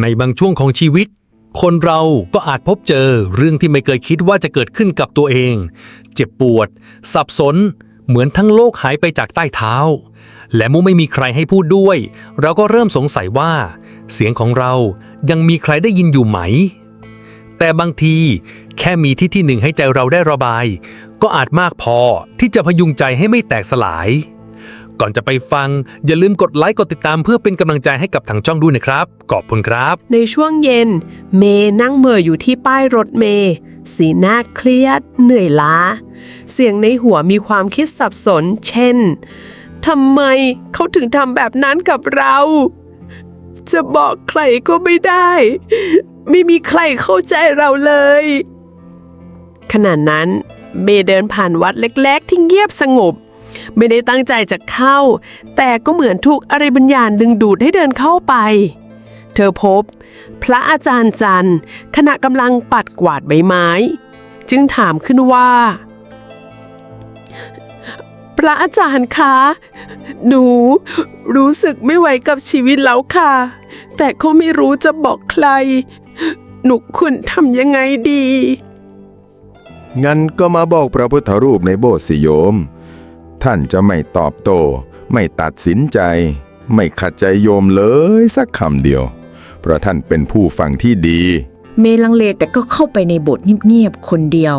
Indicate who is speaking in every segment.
Speaker 1: ในบางช่วงของชีวิต คนเราก็อาจพบเจอเรื่องที่ไม่เคยคิดว่าจะเกิดขึ้นกับตัวเอง เจ็บปวด สับสน เหมือนทั้งโลกหายไปจากใต้เท้า และเมื่อไม่มีใครให้พูดด้วย เราก็เริ่มสงสัยว่า เสียงของเรายังมีใครได้ยินอยู่ไหม แต่บางทีแค่มีที่ที่หนึ่งให้ใจเราได้ระบาย ก็อาจมากพอที่จะพยุงใจให้ไม่แตกสลาย ก่อนจะไปฟัง อย่าลืมกดไลค์กดติดตามเพื่อเป็นกำลังใจให้กับทางช่องด้วยนะครับขอบคุณครับ
Speaker 2: ในช่วงเย็น เมย์นั่งเหม่ออยู่ที่ป้ายรถเมย์สีหน้าเครียด เหนื่อยล้า เสียงในหัวมีความคิดสับสน เช่นทำไมเขาถึงทำแบบนั้นกับเรา จะบอกใครก็ไม่ได้ ไม่มีใครเข้าใจเราเลย ขณะนั้นเมย์เดินผ่านวัดเล็ก ๆ ที่เงียบสงบ ไม่ได้ตั้งใจจะเข้า แต่ก็เหมือนถูกอะไรบางอย่างดึงดูดให้เดินเข้าไป เธอพบ พระอาจารย์จันทร์ขณะกำลังปัดกวาดใบไม้ จึงถามขึ้นว่า พระอาจารย์คะ หนูรู้สึกไม่ไหวกับชีวิตแล้วค่ะ แต่ก็ไม่รู้จะบอกใคร หนูควรทำยังไงดี
Speaker 3: งั้นก็มาบอกพระพุทธรูปในโบสถ์สิโยม ท่านจะไม่ตอบโต้ไม่ตัดสินใจ ไม่ขัดใจโยมเลยสักคำเดียว เพราะท่านเป็นผู้ฟังที่ดี
Speaker 4: เมลังเลแต่ก็เข้าไปในโบสถ์เงียบๆคนเดียว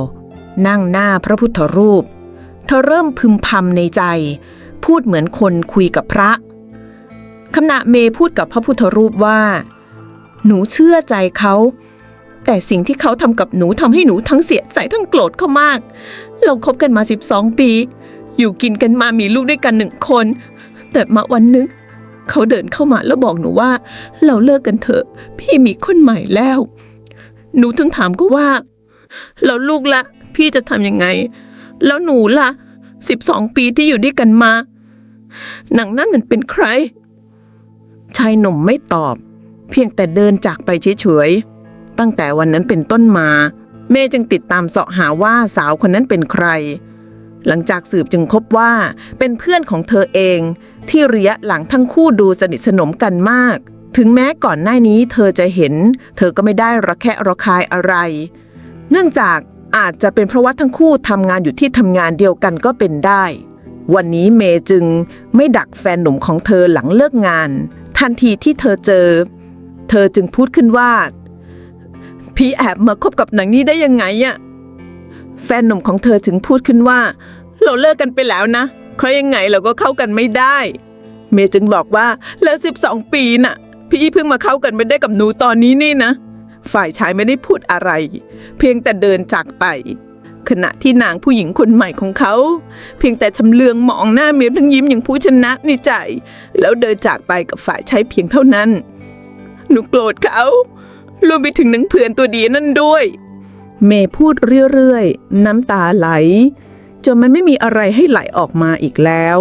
Speaker 4: นั่งหน้าพระพุทธรูป เธอเริ่มพึมพำในใจ พูดเหมือนคนคุยกับพระขณะเมพูดกับพระพุทธรูปว่า หนูเชื่อใจเขา แต่สิ่งที่เขาทำกับหนูทำให้หนูทั้งเสียใจทั้งโกรธเขามาก เราคบกันมา 12 ปี อยู่กินกันมามีลูกด้วยกันหนึ่งคน แต่มาวันนึง เขาเดินเข้ามาแล้วบอกหนูว่า เราเลิกกันเถอะ พี่มีคนใหม่แล้ว หนูถึงถามก็ว่าแล้วลูกละพี่จะทำยังไง แล้วหนูล่ะสิบสองปีที่อยู่ด้วยกันมา หนังนั่นมันเป็นใคร ชายหนุ่มไม่ตอบ เพียงแต่เดินจากไปเฉยๆตั้งแต่วันนั้นเป็นต้นมา เมย์จึงติดตามเสาะหาว่าสาวคนนั้นเป็นใคร หลังจากสืบจึงพบว่าเป็นเพื่อนของเธอเอง ที่ระยะหลังทั้งคู่ดูสนิทสนมกันมาก ถึงแม้ก่อนหน้านี้เธอจะเห็น เธอก็ไม่ได้ระแคะระคายอะไร เนื่องจากอาจจะเป็นเพราะว่าทั้งคู่ทำงานอยู่ที่ทำงานเดียวกันก็เป็นได้ วันนี้เมย์จึงไม่ดักแฟนหนุ่มของเธอหลังเลิกงาน ทันทีที่เธอเจอ เธอจึงพูดขึ้นว่า พี่แอบมาคบกับหนังนี้ได้ยังไงอะ แฟนหนุ่มของเธอจึงพูดขึ้นว่า เราเลิกกันไปแล้วนะเพราะยังไงเราก็เข้ากันไม่ได้ เมย์จึงบอกว่าแล้วสิบสองปีน่ะ พี่เพิ่งมาเข้ากันไม่ได้กับหนูตอนนี้นี่นะ ฝ่ายชายไม่ได้พูดอะไร เพียงแต่เดินจากไป ขณะที่นางผู้หญิงคนใหม่ของเขา เพียงแต่ชำเลืองมองหน้าเมียทั้งยิ้มอย่างผู้ชนะในใจ แล้วเดินจากไปกับฝ่ายชายเพียงเท่านั้น หนูโกรธเขารวมไปถึงหนังเพื่อนตัวดีนั่นด้วย เมย์พูดเรื่อยๆ น้ำตาไหล จนมันไม่มีอะไรให้ไหลออกมาอีกแล้ว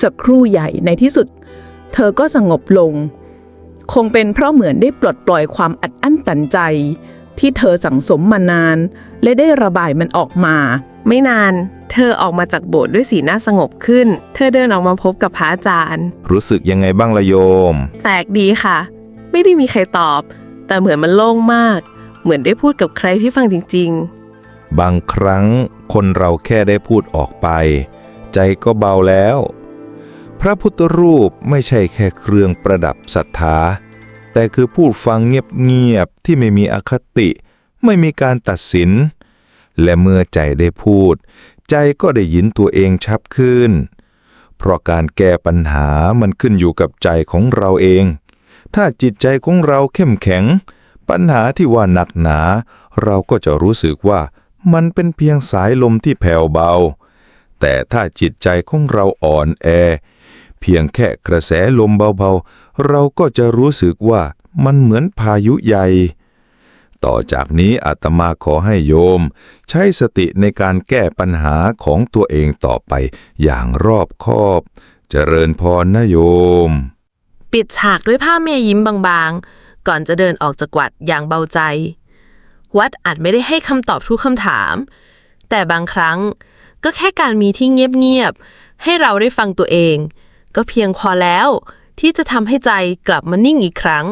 Speaker 4: สักครู่ใหญ่ในที่สุด เธอก็สงบลง คงเป็นเพราะเหมือนได้ปลดปล่อยความอัดอั้นตันใจ ที่เธอสั่งสมมานาน และได้ระบายมันออกมา
Speaker 2: ไม่นาน เธอออกมาจากโบสถ์ด้วยสีหน้าสงบขึ้น เธอเดินออกมาพบกับพระอาจารย์
Speaker 3: รู้สึกยังไงบ้างละโยม
Speaker 2: แปลกดีค่ะ ไม่ได้มีใครตอบ แต่เหมือนมันโล่งมาก เหมือนได้พูดกับใครที่ฟังจริง
Speaker 5: บางครั้งคนเราแค่ได้พูดออกไป ใจก็เบาแล้ว พระพุทธรูปไม่ใช่แค่เครื่องประดับศรัทธา แต่คือพูดฟังเงียบๆที่ไม่มีอคติ ไม่มีการตัดสิน และเมื่อใจได้พูด ใจก็ได้ยินตัวเองชับขึ้น เพราะการแก้ปัญหามันขึ้นอยู่กับใจของเราเอง ถ้าจิตใจของเราเข้มแข็ง ปัญหาที่ว่าหนักหนา เราก็จะรู้สึกว่ามันเป็นเพียงสายลมที่แผ่วเบา แต่ถ้าจิตใจของเราอ่อนแอ เพียงแค่กระแสลมเบาๆ เราก็จะรู้สึกว่ามันเหมือนพายุใหญ่ ต่อจากนี้อาตมาขอให้โยม ใช้สติในการแก้ปัญหาของตัวเองต่อไปอย่างรอบคอบเจริญพรนะโยม
Speaker 6: ปิดฉากด้วยผ้าเมยยิ้มบางๆ ก่อนจะเดินออกจากวัดอย่างเบาใจ วัดอาจไม่ได้ให้คำตอบทุกคำถาม แต่บางครั้งก็แค่การมีที่เงียบๆให้เราได้ฟังตัวเอง ก็เพียงพอแล้วที่จะทำให้ใจกลับมานิ่งอีกครั้ง